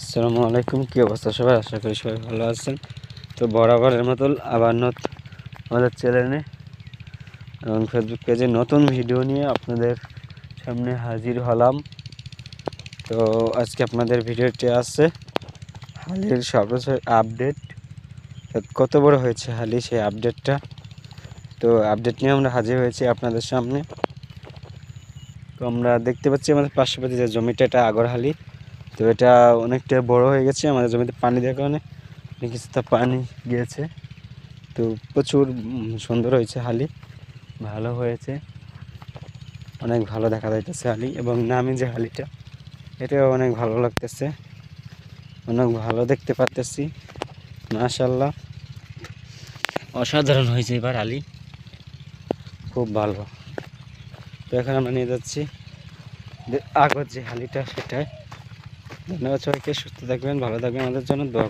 আসসালামু আলাইকুম, কী অবস্থা সবাই? আশা করি সবাই ভালো আছেন। তো বরাবরের মতো আবার আমাদের চ্যানেলে এবং ফেসবুক পেজে নতুন ভিডিও নিয়ে আপনাদের সামনে হাজির হলাম। তো আজকে আপনাদের ভিডিওটি আছে হালির সর্বোচ্চ আপডেট কত বড় হয়েছে হালি সেই আপডেটটা তো আপডেট নিয়ে আমরা হাজির হয়েছি আপনাদের সামনে। তো আমরা দেখতে পাচ্ছি আমাদের পার্শ্ববর্তী যে জমিটা, এটা আগরহালি। তো এটা অনেকটা বড় হয়ে গেছে, আমাদের জমিতে পানি দেওয়ার কারণে কিছুটা পানি গিয়েছে। তো প্রচুর সুন্দর হয়েছে হালি, ভালো হয়েছে। অনেক ভালো দেখা যাইতেছে হালি এবং নামি যে হালিটা, এটাও অনেক ভালো লাগতেছে। অনেক ভালো দেখতে পারতেছি মাশাল্লাহ অসাধারণ হয়েছে এবার আলি খুব ভালো। তো এখন আমরা নিয়ে যাচ্ছি আগর যে হালিটা সেটাই ধন্যবাদ সবাইকে সুস্থ থাকবেন ভালো থাকবেন আমাদের জন্য দোয়া